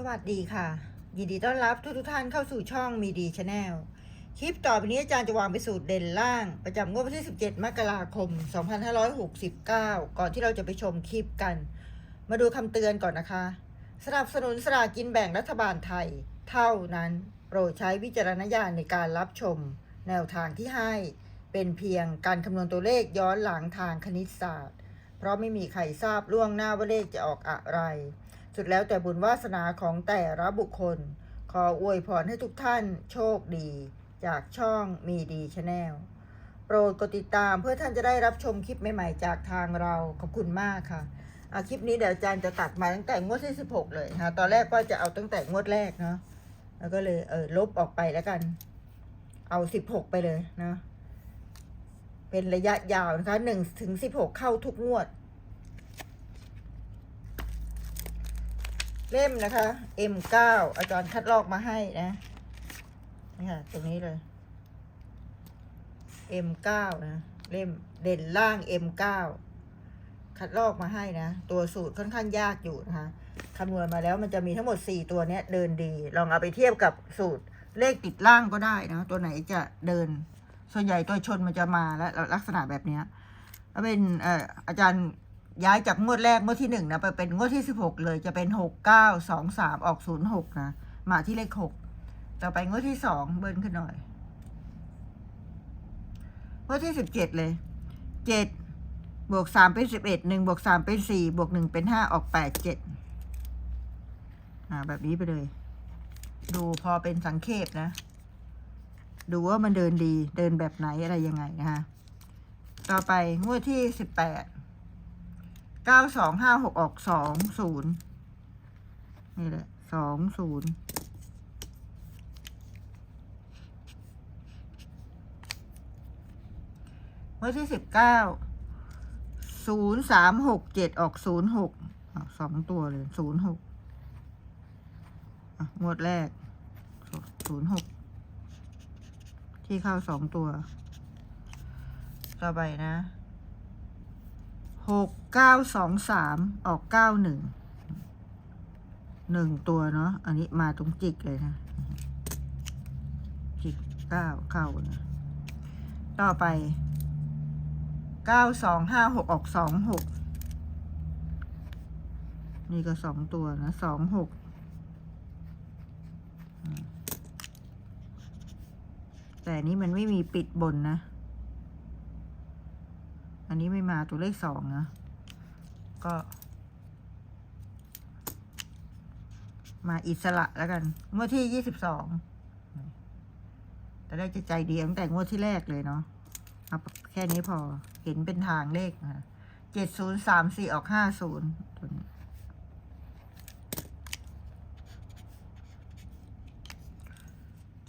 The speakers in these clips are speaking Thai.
สวัสดีค่ะ ยินดีต้อนรับทุกทุกท่านเข้าสู่ช่องมีดีชาแนลคลิปต่อไปนี้อาจารย์จะวางไปสูตรเด่นล่าง ประจำงวดวันที่ 17 มกราคม 2569 ก่อนที่เราจะไปชมคลิปกัน มาดูคำเตือนก่อนนะคะ สนับสนุนสลากกินแบ่งรัฐบาลไทย เท่านั้น โปรดใช้วิจารณญาณในการรับชม แนวทางที่ให้ เป็นเพียงการคำนวณตัวเลขย้อนหลังทางคณิตศาสตร์ เพราะไม่มีใครทราบล่วงหน้าว่าเลขจะออกอะไร สุดแล้วแต่บุญวาสนาของแต่ละบุคคล ขออวยพรให้ทุกท่านโชคดี จากช่องมีดีชาแนลโปรดกดติดตามเพื่อท่านจะได้รับชมคลิปใหม่ๆ จากทางเราขอบคุณมากค่ะอาคลิปนี้เดี๋ยวอาจารย์จะตัดมาตั้งแต่งวดที่16เลยค่ะตอนแรกก็จะเอาตั้งแต่งวดแรกเนาะแล้วก็เลยเออลบออกไปแล้วกัน เอา16ไปเลยเนาะเป็นระยะยาวนะคะ1ถึง16เข้าทุกงวด เล่มนะคะ M9 อาจารย์คัดลอกมาให้นะนี่ค่ะตรงนี้เลย M9 นะ เล่มเด่นล่าง M9 คัดลอกมาให้นะ ตัวสูตรค่อนข้างยากอยู่นะคะคำนวณมาแล้วมันจะมีทั้งหมด 4 ตัวเนี้ยเดินดี ลองเอาไปเทียบกับสูตรเลขติดล่างก็ได้นะ ตัวไหนจะเดิน ส่วนใหญ่ตัวชนมันจะมาแล้วลักษณะแบบเนี้ยแล้วเป็นอาจารย์ ย้ายจากงวดแรกงวดที่หนึ่งนะไปเป็นงวดที่สิบหกเลยจะเป็นหกเก้าสองสามออกศูนย์หกนะมาที่เลขหกต่อไปงวดที่สองเบิ้ลขึ้นหน่อยงวดที่สิบเจ็ดเลยเจ็ดบวกสามเป็นสิบเอ็ดหนึ่งบวกสามเป็นสี่บวกหนึ่งเป็นห้าออกแปดเจ็ดอ่าแบบนี้ไปเลย ดูพอเป็นสังเขปนะ ดูว่ามันเดินดีเดินแบบไหนอะไรยังไงนะคะต่อไปงวดที่สิบแปด เก้าสองห้าหกออกสองศูนย์นี่แหละสองศูนย์เมื่อที่สิบเก้าศูนย์สามหกเจ็ดออกศูนย์หกสองตัวเลยศูนย์หกงวดแรกศูนย์หกที่เข้าสองตัว ต่อไปนะ หกเก้าสองสามออกเก้าหนึ่งหนึ่งตัวเนาะอันนี้มาตรงจิกเลยนะ จิกเก้าเข้านะต่อไปเก้าสองห้าหกออกสองหกนี่ก็สองตัวนะสองหกแต่นี้มันไม่มีปิดบนนะ อันนี้ไม่มาตัวเลขสองนะ ก็ มาอิสระแล้วกัน งวดที่ยี่สิบสองแต่ได้จะใจดีตั้งแต่งวดที่แรกเลยเนาะเอาแค่นี้พอเห็นเป็นทางเลขนะเจ็ดศูนย์สามสี่ออกห้าศูนย์ตัวนี้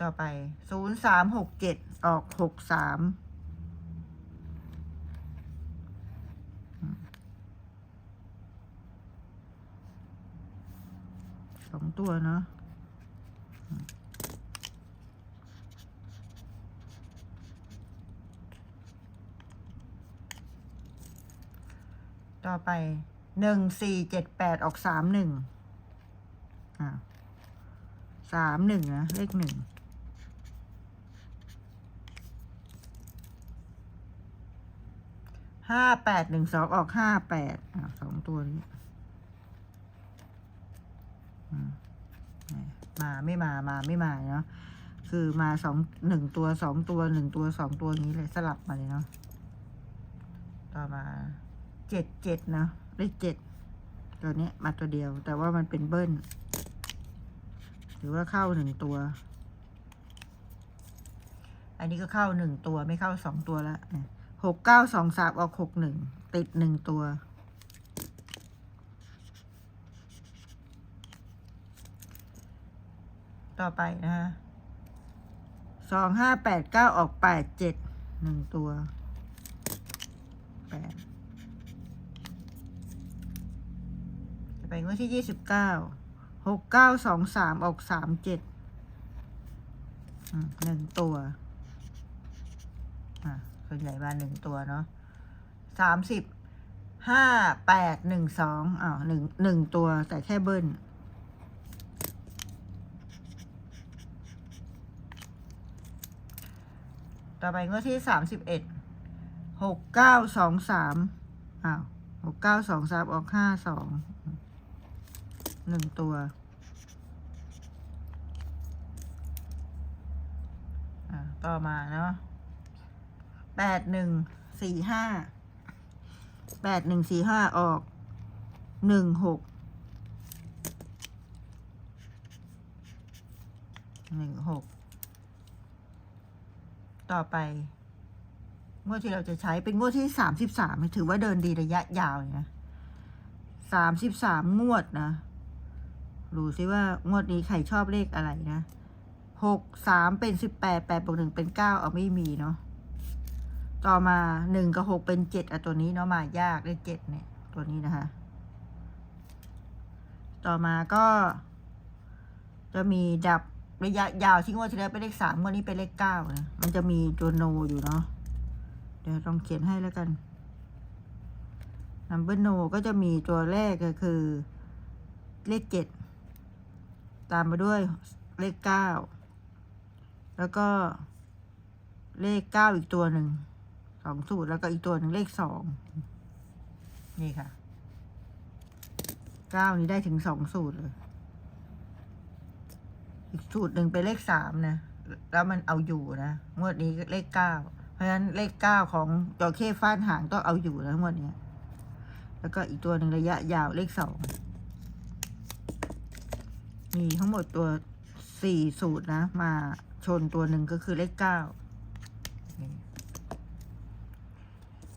ต่อไปเจ็ดออกหกสาม สองตัวเนาะต่อไปหนึ่งสี่เจ็ดแปดออกสามหนึ่งอ่าสามหนึ่งนะ เลขหนึ่ง ห้าแปดหนึ่งสองออกห้าแปดอ่าสองตัวนี้มาไม่มามาไม่มาเนาะคือมาสองหนึ่งตัวสองตัวหนึ่งตัวสองตัวนี้เลยสลับมาเลยเนาะต่อมาเจ็ดเจ็ดเนาะเลขเจ็ดตัวนี้มาตัวเดียว แต่ว่ามันเป็นเบิ้ลหรือว่าเข้าหนึ่งตัว อันนี้ก็เข้าหนึ่งตัวไม่เข้าสองตัวละ หกเก้าสองสามออกหกหนึ่งติดหนึ่งตัว ต่อไปนะฮะสองห้าแปดเก้าออกแปดเจ็ดหนึ่งตัวแปดจะไปงวดที่ยี่สิบเก้าหกเก้าสองสามออกสามเจ็ดหนึ่งตัว อะ ส่วนใหญ่มาหนึ่งตัวเนาะสามสิบห้าแปดหนึ่งสองอ้าวหนึ่งหนึ่งตัวแต่แค่เบิ้ลต่อไปงวดที่สามสิบเอ็ดหกเก้าสองสามอ้าวหกเก้าสองสามออกห้าสองหนึ่งตัวต่อมาเนาะ แปดหนึ่งสี่ห้าแปดหนึ่งสี่ห้าออกหนึ่งหกหนึ่งหกต่อไป งวดที่เราจะใช้เป็นงวดที่สามสิบสามถือว่าเดินดีระยะยาวนะสามสิบสามงวดนะดูซิว่างวดนี้ใครชอบเลขอะไรนะหกสามเป็นสิบแปดแปดบวกหนึ่งเป็นเก้าเอาไม่มีเนาะ ต่อมาหนึ่งกับหกเป็นเจ็ดอะตัวนี้เนาะมายากเลขเจ็ดเนี่ย ตัวนี้นะคะ ต่อมาก็ จะมีดับระยะยาวที่งวดที่แล้วเป็นเลขสามงวดนี้เป็นเลขเก้านะมันจะมีตัวโนอยู่เนาะเดี๋ยวลองเขียนให้แล้วกัน number no ก็จะมีตัวแรกก็คือ เลขเจ็ดตามมาด้วยเลขเก้าแล้วก็เลขเก้าอีกตัวหนึ่ง องสูตรแล้วก็อีกตัวหนึ่งเลขสองนี่ค่ะเก้านี้ได้ถึงสองสูตรเลย อีกสูตรหนึ่งเป็นเลขสามนะ แล้วมันเอาอยู่นะงวดนี้เลขเก้าเพราะฉะนั้นเลขเก้าของจอเข้ฟาดหางต้องเอาอยู่นะงวดนี้แล้วก็อีกตัวหนึ่งระยะยาวเลขสองมีทั้งหมดตัวสี่สูตรนะ มาชนตัวหนึ่งก็คือเลขเก้า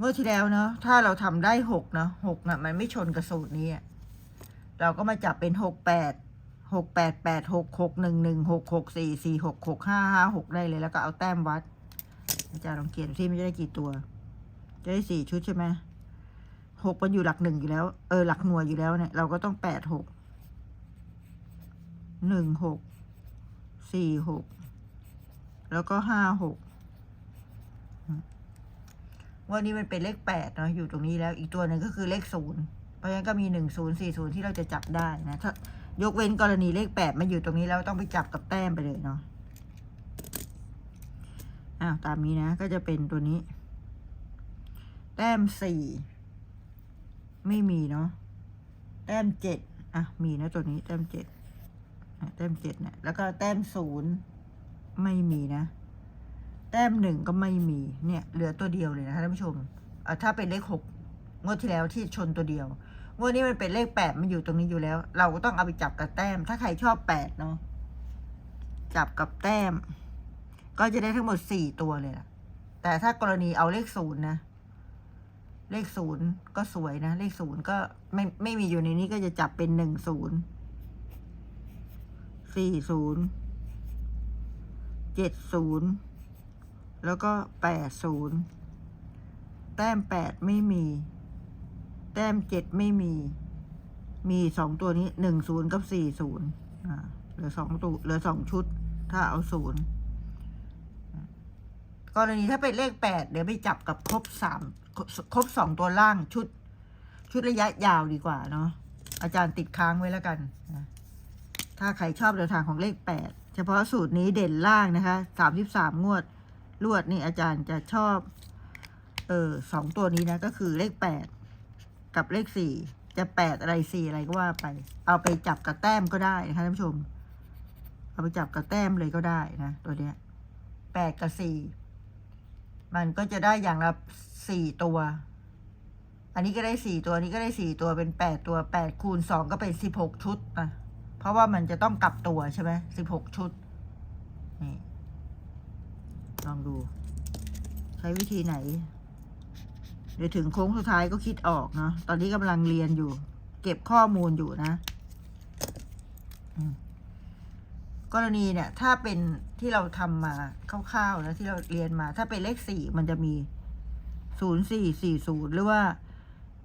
เมื่อที่แล้วเนาะถ้าเราทำได้หกเนาะหกน่ะมันไม่ชนกับสูตรนี้เราก็มาจับเป็นหกแปดหกแปดแปดหกหกหนึ่งหนึ่งหกหกสี่สี่หกหกห้าห้าหกได้เลยแล้วก็เอาแต้มวัดอาจารย์ลองเขียนที่มันจะได้กี่ตัว จะได้สี่ชุดใช่ไหมหกมันอยู่หลักหนึ่งอยู่แล้ว เออหลักหน่วยอยู่แล้วเนี่ย เราก็ต้องแปดหกหนึ่งหกสี่หกแล้วก็ห้าหก วันนี้มันเป็นเลขแปดเนาะอยู่ตรงนี้แล้วอีกตัวหนึ่งก็คือเลขศูนย์เพราะฉะนั้นก็มีหนึ่งศูนย์สี่ศูนย์ที่เราจะจับได้นะถ้ายกเว้นกรณีเลขแปดมาอยู่ตรงนี้แล้วต้องไปจับกับแต้มไปเลยเนาะอ้าวตามนี้นะ ก็จะเป็นตัวนี้ แต้มสี่ไม่มีเนาะแต้มเจ็ดอะมีนะตัวนี้แต้มเจ็ดแต้มเจ็ดนะแล้วก็แต้มศูนย์ไม่มีนะ แต้มหนึ่งก็ไม่มีเนี่ยเหลือตัวเดียวเลยนะคะท่านผู้ชมถ้าเป็นเลขหกงวดที่แล้วที่ชนตัวเดียวงวดนี้มันเป็นเลขแปดมันอยู่ตรงนี้อยู่แล้ว เราก็ต้องเอาไปจับกับแต้ม ถ้าใครชอบแปดเนาะจับกับแต้ม ก็จะได้ทั้งหมดสี่ตัวเลยล่ะแต่ถ้ากรณีเอาเลขศูนย์นะ เลขศูนย์ก็สวยนะ เลขศูนย์ก็ไม่ไม่มีอยู่ในนี้ก็จะจับเป็นหนึ่งศูนย์สี่ศูนย์เจ็ดศูนย์ แล้วก็แปดศูนย์แต้มแปดไม่มี แต้มเจ็ดไม่มี มีสองตัวนี้หนึ่งศูนย์กับสี่ศูนย์เหลือสองตัวเหลือสองชุด ถ้าเอาศูนย์กรณีถ้าเป็นเลขแปดเดี๋ยวไปจับกับครบสามครบสองตัวล่างชุด ชุดระยะยาวดีกว่าเนาะอาจารย์ติดค้างไว้แล้วกัน ถ้าใครชอบแนวทางของเลขแปดเฉพาะสูตรนี้เด่นล่างนะคะสามสิบสามงวด ลวดนี่อาจารย์จะชอบ เออสองตัวนี้นะ ก็คือเลขแปดกับเลขสี่จะแปดอะไรสี่อะไรก็ว่าไป เอาไปจับกับแต้มก็ได้นะคะท่านผู้ชม เอาไปจับกับแต้มเลยก็ได้นะตัวเนี้ยแปดกับสี่มันก็จะได้อย่างละสี่ตัว อันนี้ก็ได้สี่ตัวนี้ก็ได้สี่ตัวเป็นแปดตัวแปดคูณสองก็เป็นสิบหกชุดนะเพราะว่ามันจะต้องกลับตัวใช่ไหมสิบหกชุดนี่ ลองดู ใช้วิธีไหนเดี๋ยวถึงโค้งสุดท้ายก็คิดออกเนาะตอนนี้กำลังเรียนอยู่ เก็บข้อมูลอยู่นะกรณีเนี่ย ถ้าเป็นที่เราทำมาคร่าวๆนะที่เราเรียนมา ถ้าเป็นเลขสี่มันจะมีศูนย์สี่สี่ศูนย์หรือว่า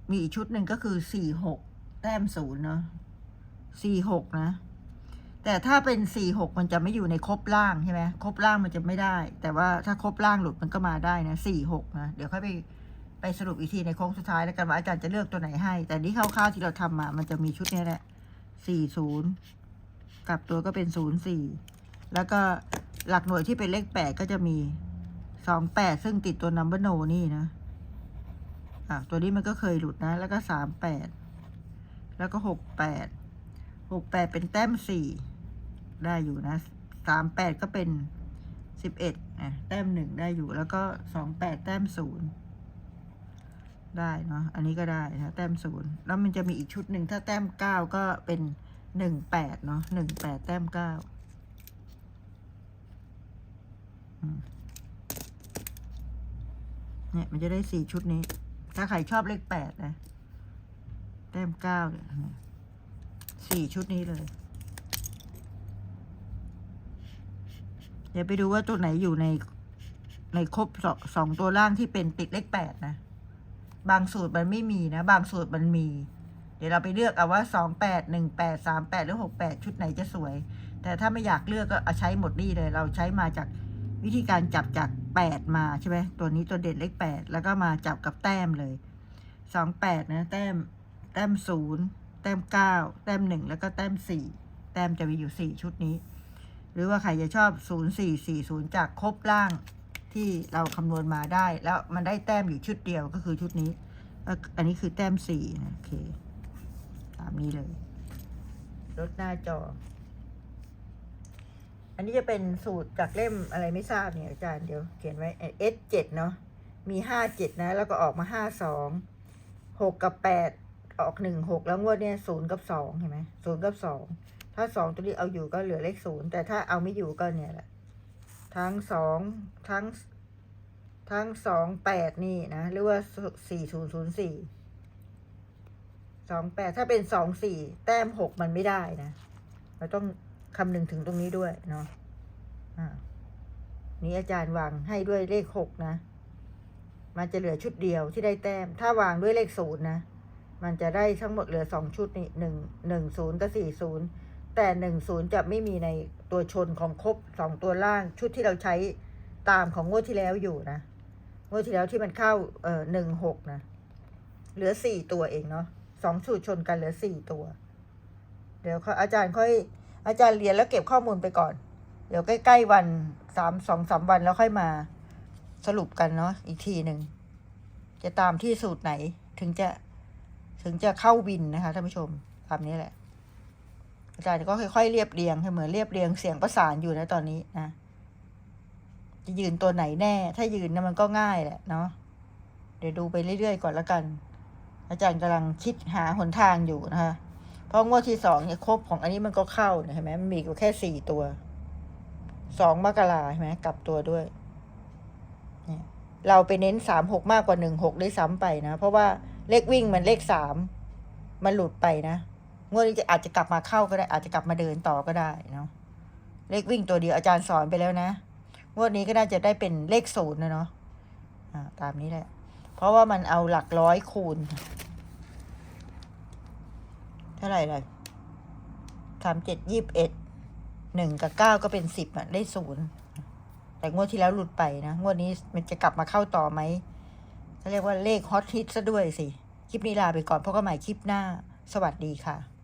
มีอีกชุดหนึ่งก็คือสี่หกแต้มศูนย์เนาะสี่หกนะ แต่ถ้าเป็นสี่หกมันจะไม่อยู่ในครบล่างใช่ไหมครบล่างมันจะไม่ได้ แต่ว่าถ้าครบล่างหลุดมันก็มาได้นะสี่หกนะเดี๋ยวค่อยไปไปสรุปอีกทีในโค้งสุดท้ายแล้วกันว่าอาจารย์จะเลือกตัวไหนให้ แต่นี่คร่าวๆที่เราทำมา มันจะมีชุดนี้แหละสี่ศูนย์กลับตัวก็เป็นศูนย์สี่แล้วก็หลักหน่วยที่เป็นเลขแปดก็จะมีสองแปดซึ่งติดตัวนัมเบอร์โนนี่นะอะตัวนี้มันก็เคยหลุดนะ แล้วก็สามแปดแล้วก็หกแปดหกแปดเป็นแต้มสี่ ได้อยู่นะสามแปดก็เป็นสิบเอ็ดอะแต้มหนึ่งได้อยู่ แล้วก็สองแปดแต้มศูนย์ได้เนาะอันนี้ก็ได้นะแต้มศูนย์แล้วมันจะมีอีกชุดหนึ่งถ้าแต้มเก้าก็เป็นหนึ่งแปดเนาะหนึ่งแปดแต้มเก้าเนี่ยมันจะได้สี่ชุดนี้ ถ้าใครชอบเลขแปดนะ แต้มเก้าเนี่ยสี่ชุดนี้เลย เดี๋ยวไปดูว่าตัวไหนอยู่ในในครบสองสองตัวล่างที่เป็นติดเลขแปดนะ บางสูตรมันไม่มีนะ บางสูตรมันมี เดี๋ยวเราไปเลือกเอาว่าสองแปดหนึ่งแปดสามแปดหรือหกแปดชุดไหนจะสวย แต่ถ้าไม่อยากเลือกก็เอาใช้หมดนี่เลย เราใช้มาจากวิธีการจับจากแปดมาใช่ไหมตัวนี้ตัวเด่นเลขแปดแล้วก็มาจับกับแต้มเลยสองแปดนะแต้มแต้มศูนย์แต้มเก้าแต้มหนึ่งแล้วก็แต้มสี่แต้มจะมีอยู่สี่ชุดนี้ หรือว่าใครจะชอบศูนย์สี่สี่ศูนย์จากครบล่างที่เราคำนวณมาได้ แล้วมันได้แต้มอยู่ชุดเดียวก็คือชุดนี้ อันนี้คือแต้มสี่นะโอเค ตามนี้เลยลดหน้าจอ อันนี้จะเป็นสูตรจากเล่มอะไรไม่ทราบเนี่ยอาจารย์เดี๋ยวเขียนไว้เอสเจ็ดเนาะมีห้าเจ็ดนะ แล้วก็ออกมาห้าสองหกกับแปดออกหนึ่งหกแล้วงวดเนี่ยศูนย์กับสองเห็นไหมศูนย์กับสอง ถ้าสองตัวนี้เอาอยู่ก็เหลือเลขศูนย์แต่ถ้าเอาไม่อยู่ก็เนี่ยแหละ ทั้งสองทั้ง ทั้งสองแปดนี่นะ หรือว่าสี่ศูนย์ศูนย์สี่สองแปดถ้าเป็นสองสี่แต้มหกมันไม่ได้นะ เราต้องคำนึงถึงตรงนี้ด้วยเนาะอ่านี้อาจารย์วางให้ด้วยเลขหกนะ มันจะเหลือชุดเดียวที่ได้แต้ม ถ้าวางด้วยเลขศูนย์นะ มันจะได้ทั้งหมดเหลือสองชุดนี่หนึ่งหนึ่งศูนย์กับสี่ศูนย์ แต่หนึ่งศูนย์จะไม่มีในตัวชนของครบสองตัวล่างชุดที่เราใช้ตามของงวดที่แล้วอยู่นะ งวดที่แล้วที่มันเข้าเอ่อหนึ่งหกนะ เหลือสี่ตัวเองเนาะสองชุดชนกันเหลือสี่ตัว เดี๋ยวเขาอาจารย์ค่อย อาจารย์เรียนแล้วเก็บข้อมูลไปก่อน เดี๋ยวใกล้ๆวันสามสองสามวันแล้วค่อยมาสรุปกันเนาะอีกทีหนึ่ง จะตามที่สูตรไหนถึงจะถึงจะเข้าวินนะคะท่านผู้ชมตามนี้แหละ อาจารย์ก็ค่อยๆเรียบเรียงเหมือนเรียบเรียงเสียงประสานอยู่นะตอนนี้นะจะยืนตัวไหนแน่ ถ้ายืนนะมันก็ง่ายแหละเนาะเดี๋ยวดูไปเรื่อยๆก่อนแล้วกัน อาจารย์กำลังคิดหาหนทางอยู่นะคะเพราะงวดที่สองเนี่ยครบของอันนี้มันก็เข้าเห็นไหมมันมีอยู่แค่สี่ตัวสองมกราเห็นไหมกลับตัวด้วยเนี่ยเราไปเน้นสามหกมากกว่าหนึ่งหกด้วยซ้ำไปนะ เพราะว่าเลขวิ่งมันเลขสามมันหลุดไปนะ งวดนี้จะอาจจะกลับมาเข้าก็ได้ อาจจะกลับมาเดินต่อก็ได้เนาะเลขวิ่งตัวเดียวอาจารย์สอนไปแล้วนะงวดนี้ก็น่าจะได้เป็นเลขศูนย์นะเนาะอ่าตามนี้แหละ เพราะว่ามันเอาหลักร้อยคูณ เท่าไหร่เลยสามเจ็ดยี่สิบเอ็ดหนึ่งกับเก้าก็เป็นสิบอะได้ศูนย์แต่งวดที่แล้วหลุดไปนะ งวดนี้มันจะกลับมาเข้าต่อไหมเขาเรียกว่าเลขฮอตฮิตซะด้วยสิ คลิปนี้ลาไปก่อนพบกันใหม่คลิปหน้า สวัสดีค่ะ